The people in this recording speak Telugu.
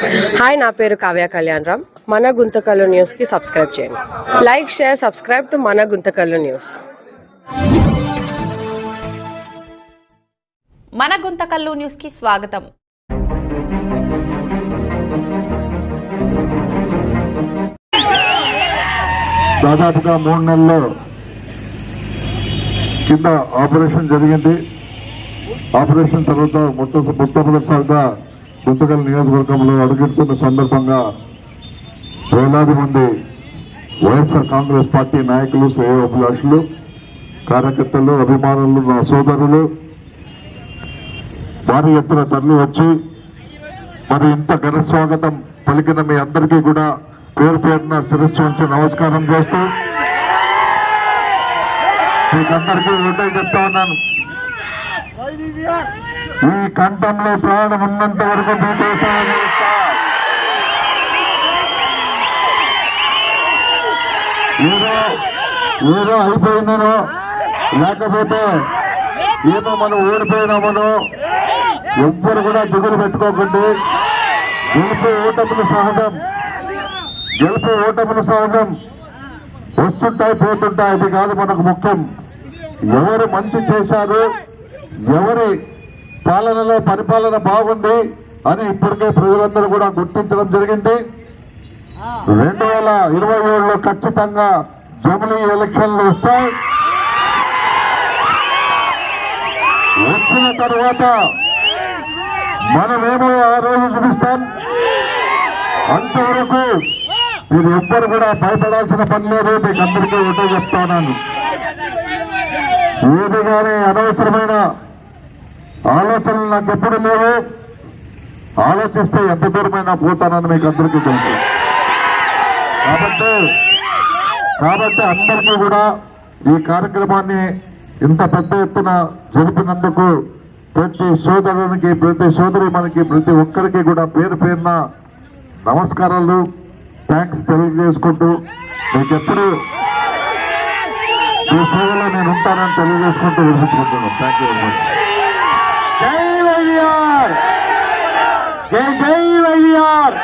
హాయ్ నా పేరు కావ్య కళ్యాణ్ రామ్. మన గుంతకల్లు న్యూస్కి సబ్స్క్రైబ్ చేయండి. లైక్ షేర్ సబ్స్క్రైబ్ టు మన గుంతకల్లు న్యూస్ మన గుంతకల్లు న్యూస్కి స్వాగతం. దాదాపుగా మూడు నెలల్లో కింద ఆపరేషన్ జరిగింది. ఆపరేషన్ తర్వాత మొట్ట మొట్టమొదటిసారిగా గుంతకల్ నియోజకవర్గంలో అడుగెడుతున్న సందర్భంగా వేలాది మంది వైఎస్ఆర్ కాంగ్రెస్ పార్టీ నాయకులు శ్రేయోభిలాషులు కార్యకర్తలు అభిమానులు నా సోదరులు భారీ ఎత్తున తరలి వచ్చి మరి ఇంత ఘన స్వాగతం పలికిన మీ అందరికీ కూడా పేరు పేరున శిరస్సు ఉంచి నమస్కారం చేస్తూ మీకందరికీ ఒకటే చెప్తా ఉన్నాను ఈ కంఠంలో ప్రాణం ఉన్నంత వరకు ఏదో ఏదో అయిపోయిందనో లేకపోతే ఏమో మనం ఓడిపోయినామనో ఎవ్వరు కూడా దిగులు పెట్టుకోకండి. గెలుపు ఓటములు సహజం. గెలుపు ఓటములు సహజం. వస్తుంటాయి పోతుంటాయి అది కాదు మనకు ముఖ్యం. ఎవరు మంచి చేశారు ఎవరి పాలనలో పరిపాలన బాగుంది అని ఇప్పటికే ప్రజలందరూ కూడా గుర్తించడం జరిగింది. రెండు వేల ఇరవై ఏడులో ఖచ్చితంగా జమిలీ ఎలక్షన్లు వస్తాయి. వచ్చిన తర్వాత మనమేమో ఆ రోజు చూపిస్తాం. అంతవరకు మీరు ఎవ్వరు కూడా భయపడాల్సిన పని లేదు. మీకు అందరికీ ఒకటే చెప్తాను. ఏది కానీ అనవసరమైన ఆలోచనలు నాకు ఎప్పుడు లేవు. ఆలోచిస్తే ఎంత దూరమైనా పోతానని మీకు అందరికీ తెలుసు. కాబట్టి కాబట్టి అందరికీ కూడా ఈ కార్యక్రమాన్ని ఇంత పెద్ద ఎత్తున జరిపినందుకు ప్రతి సోదరునికి ప్రతి సోదరి మనకి ప్రతి ఒక్కరికి కూడా పేరు పేరున నమస్కారాలు. థ్యాంక్స్ తెలియజేసుకుంటూ మీకు ఎప్పుడు ఈ సేవలో నేను ఉంటానని తెలియజేసుకుంటూ వినిపించుకుంటున్నాను. Thank you very much Jai வையார் Jai Jai வையார்